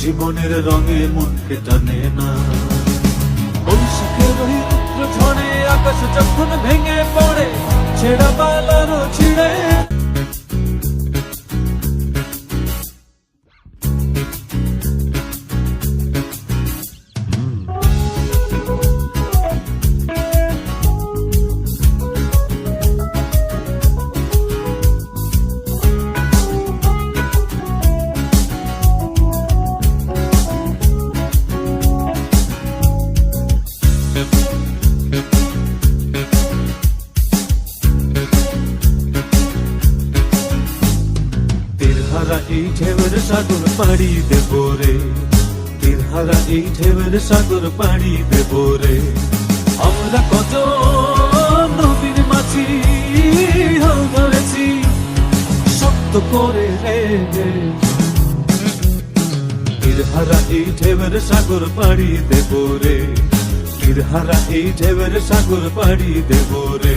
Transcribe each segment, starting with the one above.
জীবনের রঙে মনকে টানে না। বৈশাখের ঝড়ে আকাশ যখন ভেঙে পড়ে ছিঁড়ে তীরহারা এই ঢেউয়ের সাগর পাড়ি দেব রে তীরহারা এই ঢেউয়ের সাগর পাড়ি দেব রে আমরা কত নদীর মাছি ধরেছি শক্ত করে রে তীরহারা এই ঢেউয়ের সাগর পাড়ি দেব রে তীরহারা এই ঢেউয়ের সাগর পাড়ি দেব রে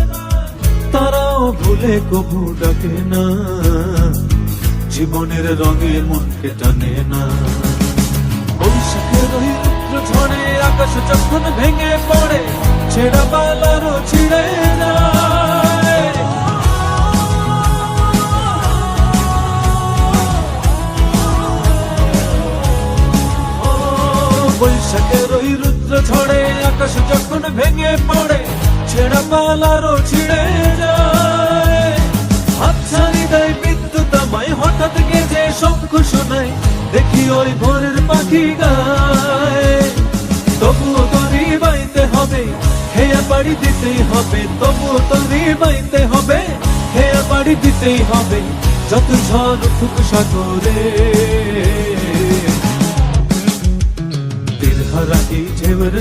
ভুলে কবু ডাকে না। জীবনের রঙে মনকে টানে না। ঝড়ে আকাশ যখন ভেঙে পড়ে ছেঁড়া পালারও ছিঁড়ে ও, বৈশাখের ওই রুদ্র ঝড়ে আকাশ যখন ভেঙে পড়ে ছেঁড়া পালারও ছিঁড়ে যায়। ওই ভোরের পাখি গায়। তবুও তো বাইতে হবে হেয়া বাড়ি দিতেই হবে। তবুও তো বাইতে হবে হেয়া বাড়ি দিতেই হবে, যত ঝড় খুব সাগরে। তীরহারা এই ঢেউয়ের